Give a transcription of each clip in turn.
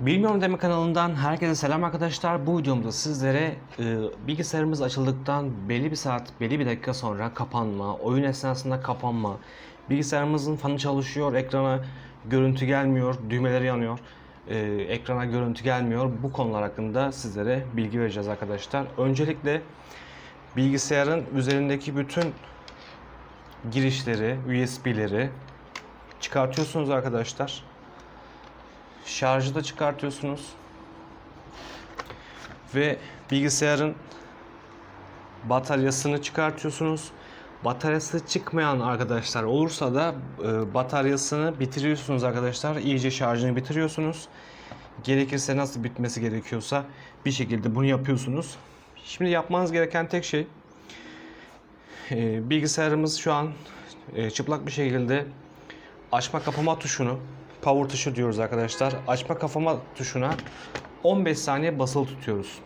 Bilmiyorum Deme kanalından herkese selam arkadaşlar. Bu videomda sizlere e, bilgisayarımız açıldıktan belli bir saat, belli bir dakika sonra kapanma, oyun esnasında kapanma, bilgisayarımızın fanı çalışıyor, ekrana görüntü gelmiyor, düğmeleri yanıyor, e, ekrana görüntü gelmiyor. Bu konular hakkında sizlere bilgi vereceğiz arkadaşlar. Öncelikle bilgisayarın üzerindeki bütün girişleri, USB'leri çıkartıyorsunuz arkadaşlar. Şarjı da çıkartıyorsunuz. Ve bilgisayarın bataryasını çıkartıyorsunuz. Bataryası çıkmayan arkadaşlar olursa da e, bataryasını bitiriyorsunuz arkadaşlar. İyice şarjını bitiriyorsunuz. Gerekirse nasıl bitmesi gerekiyorsa bir şekilde bunu yapıyorsunuz. Şimdi yapmanız gereken tek şey e, bilgisayarımız şu an e, çıplak bir şekilde açma kapama tuşunu power tuşu diyoruz arkadaşlar. Açma kapama tuşuna 15 saniye basılı tutuyoruz.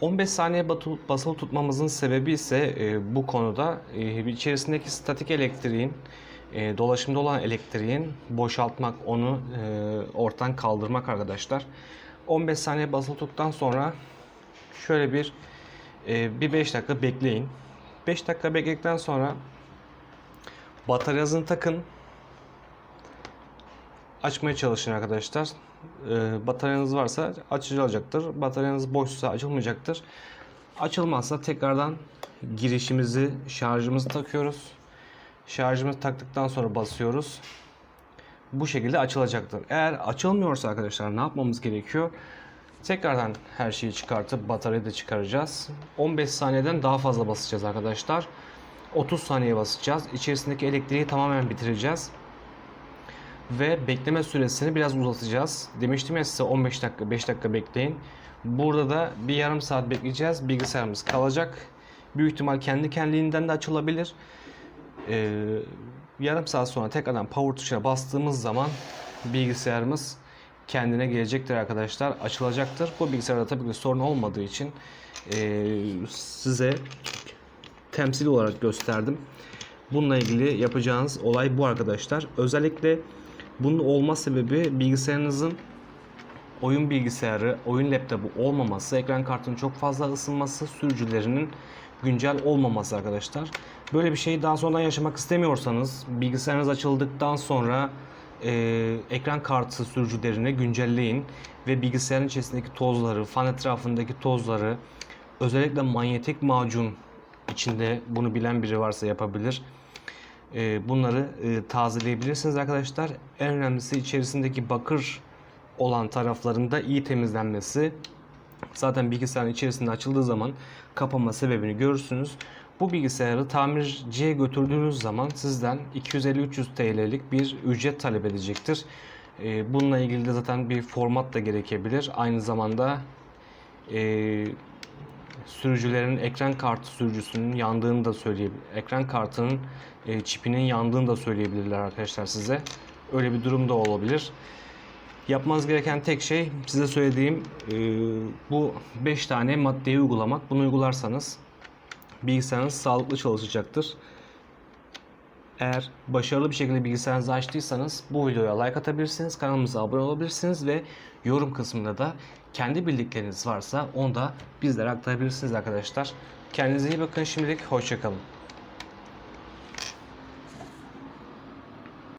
15 saniye basılı tutmamızın sebebi ise e, bu konuda e, içerisindeki statik elektriğin e, dolaşımda olan elektriğin boşaltmak, onu e, ortadan kaldırmak arkadaşlar. 15 saniye basılı tuttuktan sonra şöyle bir e, bir 5 dakika bekleyin. 5 dakika bekledikten sonra bataryanızı takın. Açmaya çalışın arkadaşlar. Ee, bataryanız varsa açılacaktır. Bataryanız boşsa açılmayacaktır. Açılmazsa tekrardan girişimizi, şarjımızı takıyoruz. Şarjımızı taktıktan sonra basıyoruz. Bu şekilde açılacaktır. Eğer açılmıyorsa arkadaşlar ne yapmamız gerekiyor? Tekrardan her şeyi çıkartıp bataryayı da çıkaracağız. 15 saniyeden daha fazla basacağız arkadaşlar. 30 saniye basacağız. İçerisindeki elektriği tamamen bitireceğiz ve bekleme süresini biraz uzatacağız. Demiştim ya size 15 dakika 5 dakika bekleyin. Burada da bir yarım saat bekleyeceğiz. Bilgisayarımız kalacak. Büyük ihtimal kendi kendiliğinden de açılabilir. Ee, yarım saat sonra tekrardan power tuşuna bastığımız zaman bilgisayarımız kendine gelecektir arkadaşlar. Açılacaktır. Bu bilgisayarda tabii ki sorun olmadığı için ee, size temsil olarak gösterdim. Bununla ilgili yapacağınız olay bu arkadaşlar. Özellikle bunun olma sebebi bilgisayarınızın oyun bilgisayarı, oyun laptopu olmaması, ekran kartının çok fazla ısınması, sürücülerinin güncel olmaması arkadaşlar. Böyle bir şeyi daha sonradan yaşamak istemiyorsanız bilgisayarınız açıldıktan sonra e, ekran kartı sürücülerini güncelleyin ve bilgisayarın içerisindeki tozları, fan etrafındaki tozları, özellikle manyetik macun içinde bunu bilen biri varsa yapabilir. E, bunları e, tazeleyebilirsiniz arkadaşlar. En önemlisi içerisindeki bakır olan taraflarında iyi temizlenmesi. Zaten bilgisayarın içerisinde açıldığı zaman kapama sebebini görürsünüz. Bu bilgisayarı tamirciye götürdüğünüz zaman sizden 250-300 TL'lik bir ücret talep edecektir. E, bununla ilgili de zaten bir format da gerekebilir. Aynı zamanda e, sürücülerin ekran kartı sürücüsünün yandığını da söyleyebilir. Ekran kartının e, çipinin yandığını da söyleyebilirler arkadaşlar size. Öyle bir durum da olabilir. Yapmanız gereken tek şey size söylediğim e, bu 5 tane maddeyi uygulamak. Bunu uygularsanız bilgisayarınız sağlıklı çalışacaktır. Eğer başarılı bir şekilde bilgisayarınızı açtıysanız bu videoya like atabilirsiniz, kanalımıza abone olabilirsiniz ve yorum kısmında da kendi bildikleriniz varsa onu da bizlere aktarabilirsiniz arkadaşlar. Kendinize iyi bakın şimdilik, hoşçakalın.